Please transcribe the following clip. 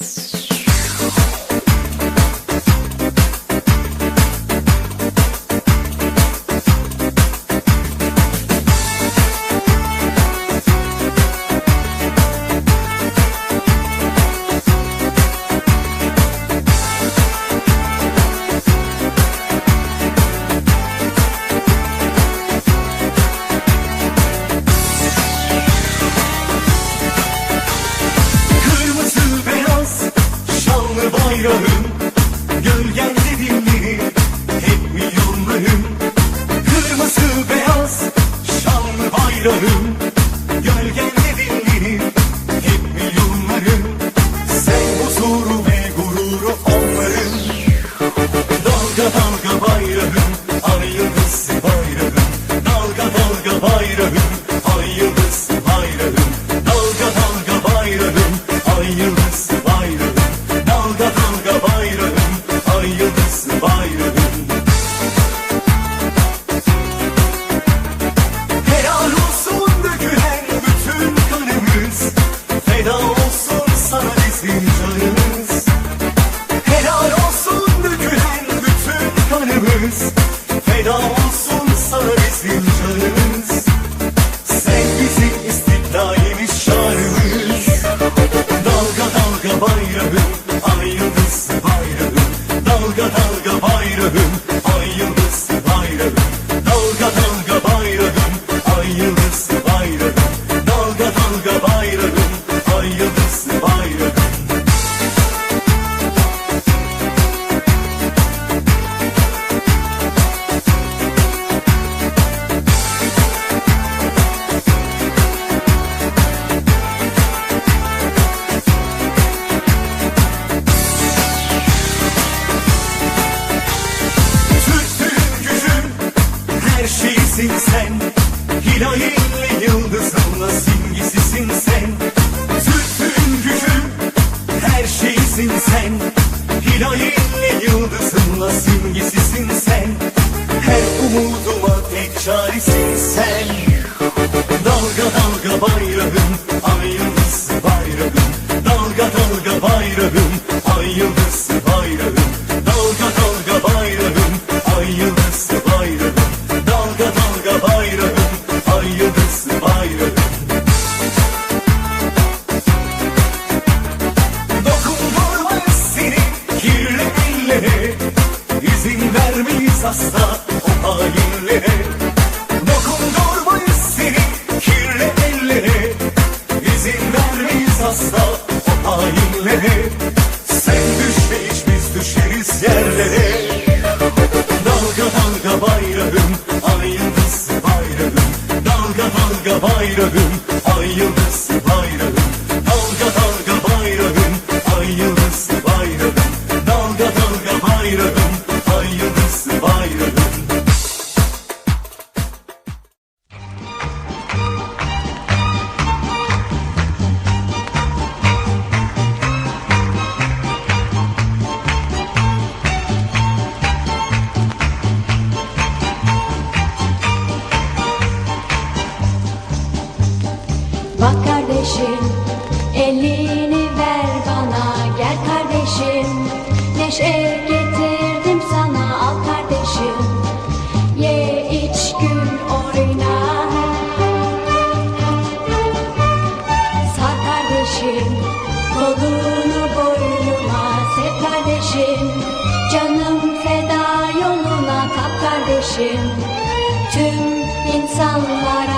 Thanks. Amigos know simgesisin sen. Hilalinli yıldızınla simgesisin sen. Zülfün gücün her şeysin sen. Hilalinli yıldızınla simgesisin sen. Her umuduma tek çaresin sen. Dalga dalga bayrağın aynısın sasa o halinle. Dokundurmayız seni kirli ellere İzin vermeyiz asla o halinle. Sen düşmeyiz biz düşeriz yerlere. Dalga dalga bayrağım ay yıldızlı bayrağım Dalga dalga bayrağım neşe getirdim sana al kardeşim. Ye iç gül oyna. Sağ kardeşim kolunu boynuma Sev kardeşim. Canım feda yoluna Kap kardeşim. Tüm insanlara